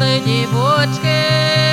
нині бочки.